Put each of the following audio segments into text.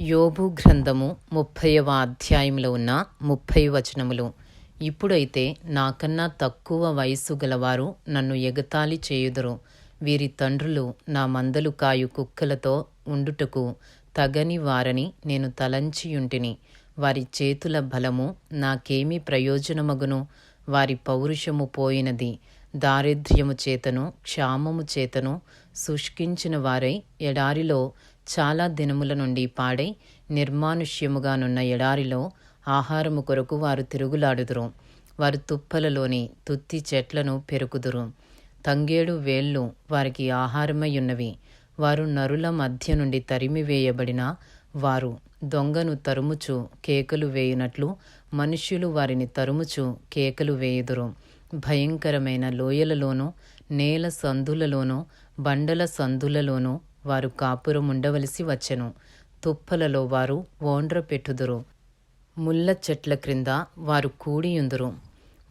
యోబు గ్రంథము ముప్పైవ అధ్యాయంలో ఉన్న ముప్పై వచనములు. ఇప్పుడైతే నాకన్నా తక్కువ వయస్సు గలవారు నన్ను ఎగతాళి చేయుదురు. వీరి తండ్రులు నా మందలు కాయు కుక్కలతో ఉండుటకు తగని వారని నేను తలంచియుంటిని. వారి చేతుల బలము నాకేమి ప్రయోజనమగును? వారి పౌరుషము పోయినది దారిద్ర్యము చేతను క్షామము చేతను శుష్కించిన వారై ఎడారిలో చాలా దినముల నుండి పాడై నిర్మానుష్యముగానున్న ఎడారిలో ఆహారము కొరకు వారు తిరుగులాడుదురు. వారు తుప్పలలోని తుత్తి చెట్లను పెరుకుదురు. తంగేడు వేళ్ళు వారికి ఆహారమై ఉన్నవి వారు నరుల మధ్య నుండి తరిమివేయబడిన వారు దొంగను తరుముచు కేకలు వేయునట్లు మనుష్యులు వారిని తరుముచు కేకలు వేయుదురు. భయంకరమైన లోయలలోనూ నేల సందులలోనూ బండల సందులలోనూ వారు కాపురం ఉండవలసి వచ్చెను. తుప్పలలో వారు ఓండ్ర పెట్టుదురు. ముళ్ళ చెట్ల క్రింద వారు కూడియుందురు.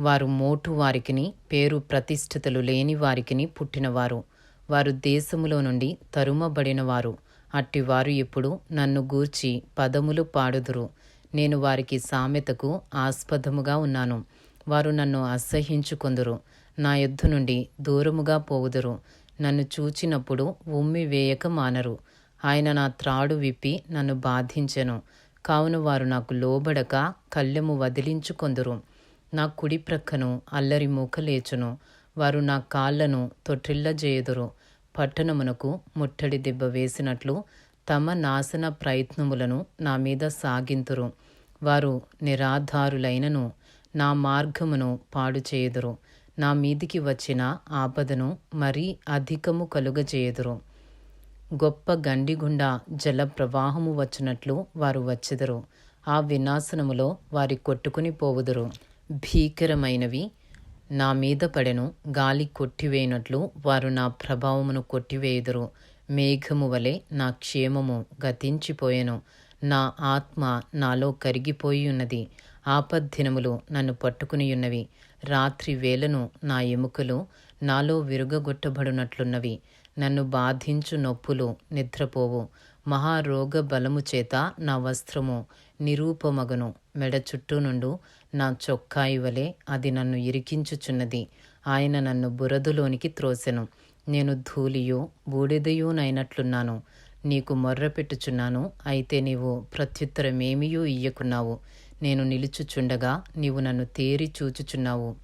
వారు మోటు వారికిని పేరు ప్రతిష్ఠితలు లేని వారికిని పుట్టినవారు. వారు దేశములో నుండి తరుమబడినవారు. అట్టివారు ఇప్పుడు నన్ను గూర్చి పదములు పాడుదురు. నేను వారికి సామెతకు ఆస్పదముగా ఉన్నాను. వారు నన్ను అసహ్యించుకొందురు. నా యుద్ధ నుండి దూరముగా పోవుదురు. నన్ను చూచినప్పుడు ఉమ్మి వేయక మానరు. ఆయన నా త్రాడు విప్పి నన్ను బాధించెను. కావున వారు నాకు లోబడక కళ్ళెము వదిలించుకొందురు. నా కుడి ప్రక్కను అల్లరి మూకలేచును వారు నా కాళ్ళను తొట్టిల్లజేయుదురు. పట్టణమునకు ముట్టడి దెబ్బ వేసినట్లు తమ నాశన ప్రయత్నములను నా మీద సాగింతురు. వారు నిరాధారులైనను. నా మార్గమును పాడు చేయుదురు నా మీదికి వచ్చిన ఆపదను మరీ అధికము కలుగజేయుదురు. గొప్ప గండిగుండా జల ప్రవాహము వచ్చినట్లు వారు వచ్చెదరు. ఆ వినాశనములో వారి కొట్టుకుని పోవుదురు. భీకరమైనవి నా మీద పడెను. గాలి కొట్టివేయినట్లు వారు నా ప్రభావమును కొట్టివేయుదురు. మేఘము వలె నా క్షేమము గతించిపోయెను. నా ఆత్మ నాలో కరిగిపోయి ఉన్నది ఆపద్దినములు నన్ను పట్టుకునియున్నవి. రాత్రి వేలను నా ఎముకలు నాలో విరుగగొట్టబడినట్లున్నవి. నన్ను బాధించు నొప్పులు నిద్రపోవు. మహారోగ బలము చేత నా వస్త్రము నిరూపమగను. మెడ చుట్టూ నుండు నా చొక్కాయి వలె అది నన్ను ఇరికించుచున్నది. ఆయన నన్ను బురదలోనికి త్రోసెను. నేను ధూళియో బూడిదయోనైనట్లున్నాను నీకు మొర్రపెట్టుచున్నాను. అయితే నీవు ప్రత్యుత్తరమేమియూ ఇయ్యకున్నావు. నేను నిలుచుచుండగా నీవు నన్ను తేరి చూచుచున్నావు.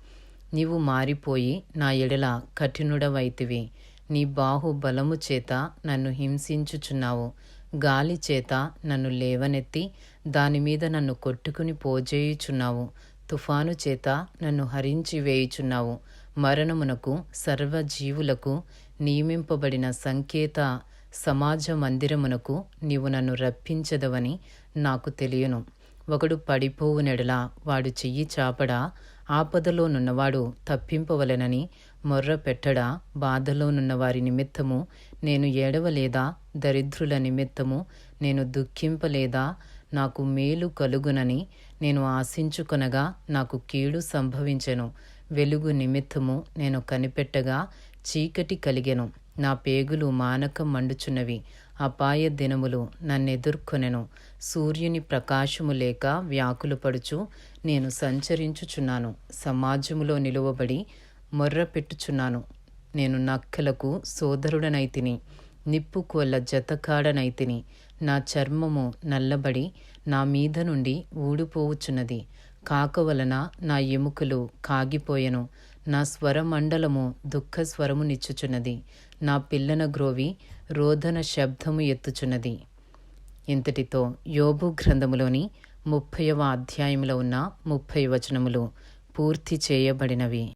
నీవు మారిపోయి నా ఎడల కఠినుడవైతివి. నీ బాహుబలము చేత నన్ను హింసించుచున్నావు. గాలి చేత నన్ను లేవనెత్తి దానిమీద నన్ను కొట్టుకుని పోజేయుచున్నావు. తుఫాను చేత నన్ను హరించి వేయుచున్నావు. మరణమునకు సర్వజీవులకు నియమింపబడిన సంకేత సమాజ మందిరమునకు నీవు నన్ను రప్పించదవని నాకు తెలియను. ఒకడు పడిపోవునెడలా వాడు చెయ్యి చాపడా ఆపదలోనున్నవాడు తప్పింపవలెనని మొర్ర పెట్టడా బాధలోనున్న వారి నిమిత్తము నేను ఏడవలేదా దరిద్రుల నిమిత్తము నేను దుఃఖింపలేదా నాకు మేలు కలుగునని నేను ఆశించుకొనగా నాకు కీడు సంభవించెను. వెలుగు నిమిత్తము నేను కనిపెట్టగా చీకటి కలిగెను. నా పేగులు మానకం మండుచున్నవి. అపాయ దినములు నన్నెదుర్కొనెను. సూర్యుని ప్రకాశము లేక వ్యాకులు పడుచు నేను సంచరించుచున్నాను. సమాజములో నిలువబడి మొర్ర పెట్టుచున్నాను. నేను నక్కలకు సోదరుడనైతిని నిప్పు జతకాడనైతిని నా చర్మము నల్లబడి నా మీద నుండి ఊడిపోవుచున్నది. కాక వలన నా ఎముకలు కాగిపోయెను. నా స్వరమండలము దుఃఖ స్వరము నిచ్చుచున్నది. నా పిల్లన గ్రోవి రోదన శబ్దము ఎత్తుచున్నది. ఇంతటితో యోబు గ్రంథములోని ముప్పైవ అధ్యాయంలో ఉన్న ముప్పై వచనములు పూర్తి చేయబడినవి.